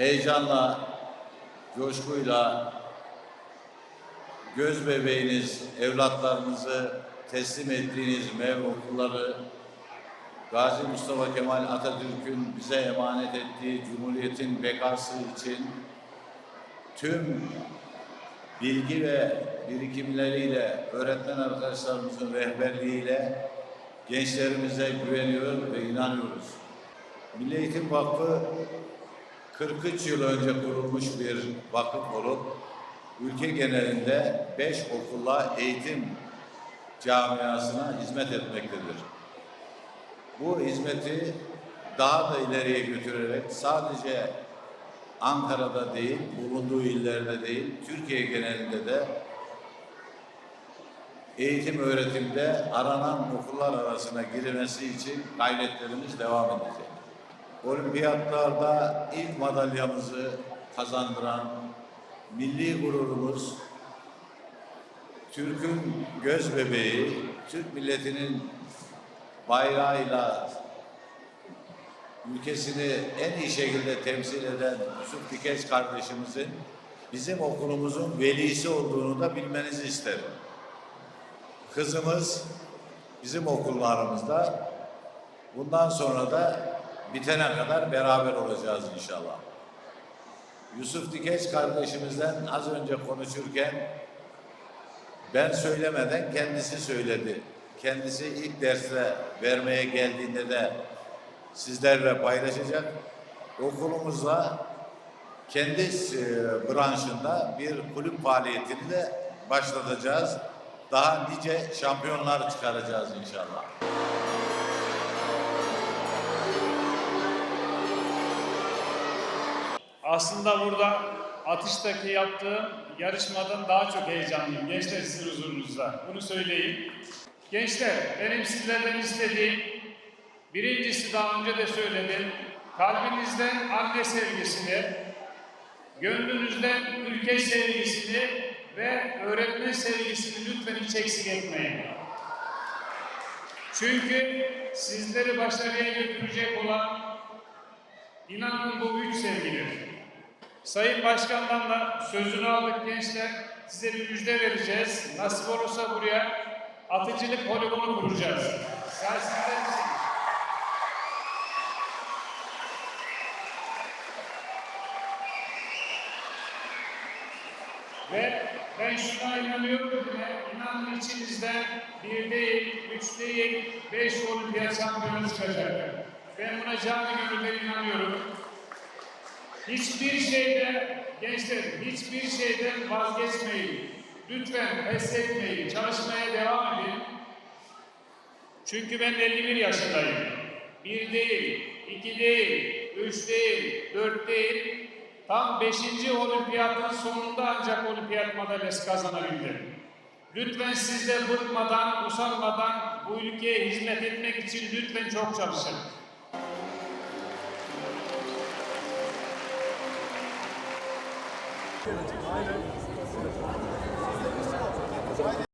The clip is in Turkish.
heyecanla, coşkuyla göz bebeğiniz, evlatlarınızı teslim ettiğiniz mev okulları Gazi Mustafa Kemal Atatürk'ün bize emanet ettiği Cumhuriyet'in bekası için tüm bilgi ve birikimleriyle, öğretmen arkadaşlarımızın rehberliğiyle gençlerimize güveniyor ve inanıyoruz. Milli Eğitim Vakfı 43 yıl önce kurulmuş bir vakıf olup ülke genelinde 5 okulla eğitim camiasına hizmet etmektedir. Bu hizmeti daha da ileriye götürerek sadece Ankara'da değil, bulunduğu illerde değil, Türkiye genelinde de eğitim öğretimde aranan okullar arasına girilmesi için gayretlerimiz devam edecek. Olimpiyatlarda ilk madalyamızı kazandıran milli gururumuz, Türk'ün göz bebeği, Türk milletinin bayrağıyla ülkesini en iyi şekilde temsil eden Yusuf Dikeç kardeşimizin bizim okulumuzun velisi olduğunu da bilmenizi isterim. Kızımız bizim okullarımızda bundan sonra da bitene kadar beraber olacağız inşallah. Yusuf Dikeç kardeşimizden az önce konuşurken ben söylemeden kendisi söyledi. Kendisi ilk derste vermeye geldiğinde de sizlerle paylaşacak. Okulumuzla kendi e, branşında bir kulüp faaliyetini de başlatacağız. Daha nice şampiyonlar çıkaracağız inşallah. Aslında burada atıştaki yaptığım yarışmadan daha çok heyecanlıyım. Gençler sizin huzurunuzda. Bunu söyleyeyim. Gençler benim sizlerden istediğim birincisi daha önce de söyledim. Kalbinizden anne sevgisini, gönlünüzden ülke sevgisini ve öğretmen sevgisini lütfen hiç eksik etmeyin. Çünkü sizleri başarıya götürecek olan İnanın bu üç sevgidir. Sayın Başkan'dan da sözünü aldık gençler. Size bir müjde vereceğiz. Nasip olursa buraya atıcılık poligonu kuracağız. Sen sizler için. Ve ben şuna inanıyorum ki inanın içinizden bir değil, üç değil, beş olimpiyat şampiyonu çıkacak. Ben buna canı gönülden inanıyorum. Hiçbir şeyde gençler hiçbir şeyden vazgeçmeyin. Lütfen pes etmeyin. Çalışmaya devam edin. Çünkü ben 51 yaşındayım. Bir değil, iki değil, üç değil, dört değil. Tam beşinci olimpiyatın sonunda ancak olimpiyat madalyası kazanabildim. Lütfen siz de bıkmadan, usanmadan bu ülkeye hizmet etmek için lütfen çok çalışın. Aynen.